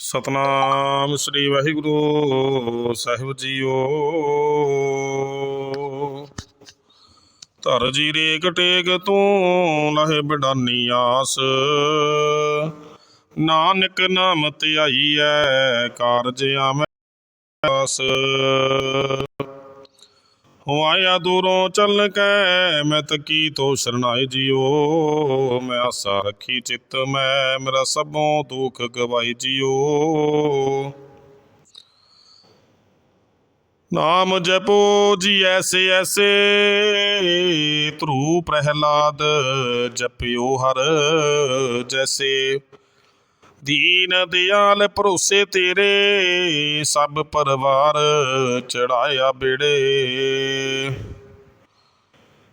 ਸਤਨਾਮ ਸ੍ਰੀ ਵਾਹਿਗੁਰੂ ਸਾਹਿਬ ਜੀਓ। ਧਰ ਜੀ ਰੇਕ ਟੇਕ ਤੂੰ ਲਹੇ ਬਡਾਨੀ ਆਸ। ਨਾਨਕ ਨਾਮ ਧਿਆਈਐ, ਕਾਰਜ ਆਮੈ ਆਸ। ਹੋ ਆਇਆ ਦੂਰੋਂ ਚੱਲ ਕੇ ਮੈਂ ਤਕੀ ਤੋ ਸ਼ਰਨਾਏ ਜੀਓ। ਮੈਂ ਆਸਾ ਰੱਖੀ ਚਿੱਤ ਮੈਂ, ਮੇਰਾ ਸਭੋਂ ਦੁੱਖ ਗਵਾਈ ਜੀਓ। ਨਾਮ ਜਪੋ ਜੀ ਐਸੇ ਐਸੇ, ਧਰੂ ਪ੍ਰਹਿਲਾਦ ਜਪਿਓ ਹਰ ਜੈਸੇ। ਦੀਨ ਦਿਆਲ ਭਰੋਸੇ ਤੇਰੇ, ਸਭ ਪਰਿਵਾਰ ਚੜਾਇਆ ਬੇੜੇ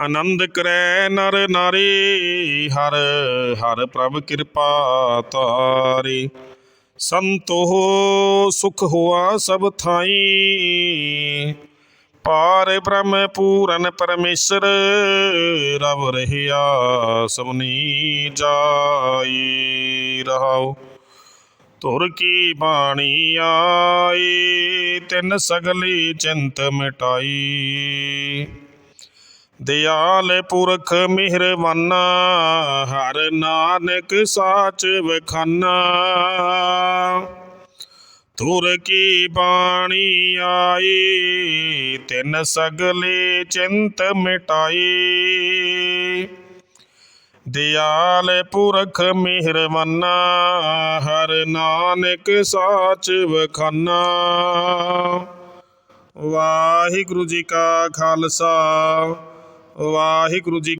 ਆਨੰਦ ਕਰੈ ਨਰ ਨਾਰੀ, ਹਰ ਹਰ ਪ੍ਰਭ ਕਿਰਪਾ ਤਾਰੇ। ਸੰਤੋ ਸੁਖ ਹੋਆ ਸਭ ਥਾਈ। ਪਾਰ ਬ੍ਰਹਮ ਪੂਰਨ ਪਰਮੇਸ਼ਰ, ਰਵ ਰਹਿਆ ਸਭਨੀ ਜਾਈ ਰਹਾਓ ਤੁਰ ਕੀ ਬਾਣੀ ਆਈ, ਤਿੰਨ ਸਗਲੀ ਚਿੰਤ ਮਿਟਾਈ। ਦਿਆਲ ਪੁਰਖ ਮਿਹਰਬਾਨਾ, ਹਰ ਨਾਨਕ ਸਾਚ ਵਖਾਨਾ। ਤੁਰ ਕੀ ਬਾਣੀ ਆਈ, ਤਿੰਨ ਸਗਲੇ ਚਿੰਤ ਮਿਟਾਈ। ਦਿਆਲ ਪੁਰਖ ਮਿਹਰਬਾਨਾ, ਹਰ ਨਾਨਕ ਸਾਚ ਵਖਾਨਾ। ਵਾਹਿਗੁਰੂ ਜੀ ਕਾ ਖਾਲਸਾ ਵਾਹਿਗੁਰੂ ਜੀ